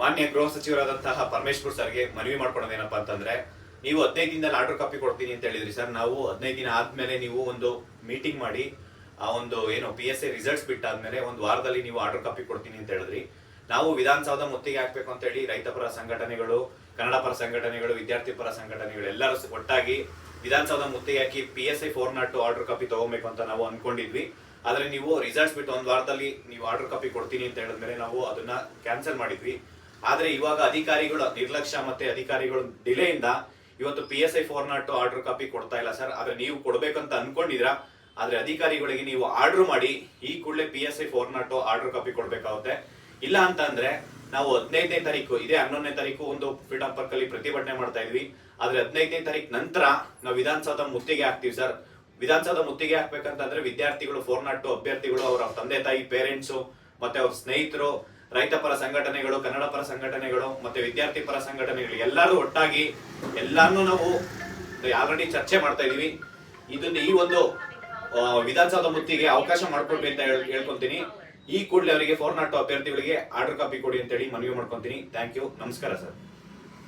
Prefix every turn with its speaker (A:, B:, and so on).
A: ಮಾನ್ಯ ಗೃಹ ಸಚಿವರಾದಂತಹ ಪರಮೇಶ್ವರ್ ಸರ್ಗೆ ಮನವಿ ಮಾಡ್ಕೊಳೋದೇನಪ್ಪ ಅಂತಂದ್ರೆ, ನೀವು ಹದಿನೈದು ದಿನದಲ್ಲಿ ಆರ್ಡರ್ ಕಾಪಿ ಕೊಡ್ತೀನಿ ಅಂತ ಹೇಳಿದ್ರಿ ಸರ್. ನಾವು ಹದಿನೈದು ದಿನ ಆದ್ಮೇಲೆ ನೀವು ಒಂದು ಮೀಟಿಂಗ್ ಮಾಡಿ, ಆ ಒಂದು ಏನು ಪಿ ಎಸ್ ಐ ರಿಸಲ್ಟ್ಸ್ ಬಿಟ್ಟಾದ್ಮೇಲೆ ಒಂದು ವಾರದಲ್ಲಿ ನೀವು ಆರ್ಡರ್ ಕಾಪಿ ಕೊಡ್ತೀನಿ ಅಂತ ಹೇಳಿದ್ರಿ. ನಾವು ವಿಧಾನಸೌಧ ಮುತ್ತಿಗೆ ಹಾಕ್ಬೇಕು ಅಂತ ಹೇಳಿ ರೈತ ಪರ ಸಂಘಟನೆಗಳು, ಕನ್ನಡ ಪರ ಸಂಘಟನೆಗಳು, ವಿದ್ಯಾರ್ಥಿ ಪರ ಸಂಘಟನೆಗಳು ಎಲ್ಲರೂ ಒಟ್ಟಾಗಿ ವಿಧಾನಸೌಧ ಮುತ್ತಿಗೆ ಹಾಕಿ P S I four not order copy ತಗೋಬೇಕು ಅಂತ ನಾವು ಅನ್ಕೊಂಡಿದ್ವಿ. ಆದ್ರೆ ನೀವು ರಿಸಲ್ಟ್ಸ್ ಬಿಟ್ಟು ಒಂದು ವಾರದಲ್ಲಿ ನೀವು ಆರ್ಡರ್ ಕಾಪಿ ಕೊಡ್ತೀನಿ ಅಂತ ಹೇಳಿದ್ಮೇಲೆ ನಾವು ಅದನ್ನ ಕ್ಯಾನ್ಸಲ್ ಮಾಡಿದ್ವಿ. ಆದ್ರೆ ಇವಾಗ ಅಧಿಕಾರಿಗಳು, ನಿರ್ಲಕ್ಷ್ಯ ಮತ್ತೆ ಅಧಿಕಾರಿಗಳ ಡಿಲೆಯಿಂದ ಇವತ್ತು P S I four not order copy ಕೊಡ್ತಾ ಇಲ್ಲ ಸರ್. ಆದರೆ ನೀವು ಕೊಡಬೇಕಂತ ಅನ್ಕೊಂಡಿದ್ರ ಆದರೆ ಅಧಿಕಾರಿಗಳಿಗೆ ನೀವು ಆರ್ಡರ್ ಮಾಡಿ, ಈ ಕೂಡಲೇ P S I four not order copy ಕೊಡ್ಬೇಕಾಗುತ್ತೆ. ಇಲ್ಲ ಅಂತ ಅಂದ್ರೆ ನಾವು ಹದಿನೈದನೇ ತಾರೀಕು, ಇದೇ ಹನ್ನೊಂದನೇ ತಾರೀಕು ಒಂದು ಫ್ರೀಡಂ ಪಾರ್ಕ್ ಅಲ್ಲಿ ಪ್ರತಿಭಟನೆ ಮಾಡ್ತಾ ಇದ್ವಿ. ಆದ್ರೆ ಹದಿನೈದನೇ ತಾರೀಕು ನಂತರ ನಾವು ವಿಧಾನಸೌಧ ಮುತ್ತಿಗೆ ಹಾಕ್ತಿವಿ ಸರ್. ವಿಧಾನಸೌಧ ಮುತ್ತಿಗೆ ಹಾಕ್ಬೇಕಂತಂದ್ರೆ ವಿದ್ಯಾರ್ಥಿಗಳು ಫೋರ್ ನಾಟ್ ಅಭ್ಯರ್ಥಿಗಳು, ಅವರ ತಂದೆ ತಾಯಿ ಪೇರೆಂಟ್ಸ್ ಮತ್ತೆ ಅವ್ರ ಸ್ನೇಹಿತರು ರೈತ ಪರ ಸಂಘಟನೆಗಳು, ಕನ್ನಡ ಪರ ಸಂಘಟನೆಗಳು, ಮತ್ತೆ ವಿದ್ಯಾರ್ಥಿ ಪರ ಸಂಘಟನೆಗಳು, ಎಲ್ಲರೂ ಒಟ್ಟಾಗಿ ಎಲ್ಲಾನು ನಾವು ಆಲ್ರೆಡಿ ಚರ್ಚೆ ಮಾಡ್ತಾ ಇದೀವಿ. ಇದನ್ನ ಈ ಒಂದು ವಿಧಾನಸೌಧ ಮುತ್ತಿಗೆ ಅವಕಾಶ ಮಾಡ್ಕೊಡ್ಬೇಕು ಅಂತ ಹೇಳ್- ಹೇಳ್ಕೊಂತೀನಿ. ಈ ಕೂಡಲೇ ಅವರಿಗೆ ಫೋರ್ ನಾಟ್ ಅಭ್ಯರ್ಥಿಗಳಿಗೆ ಆರ್ಡರ್ ಕಾಪಿ ಕೊಡಿ ಅಂತ ಹೇಳಿ ಮನವಿ ಮಾಡ್ಕೊಂತೀನಿ. ಥ್ಯಾಂಕ್ ಯು ನಮಸ್ಕಾರ ಸರ್.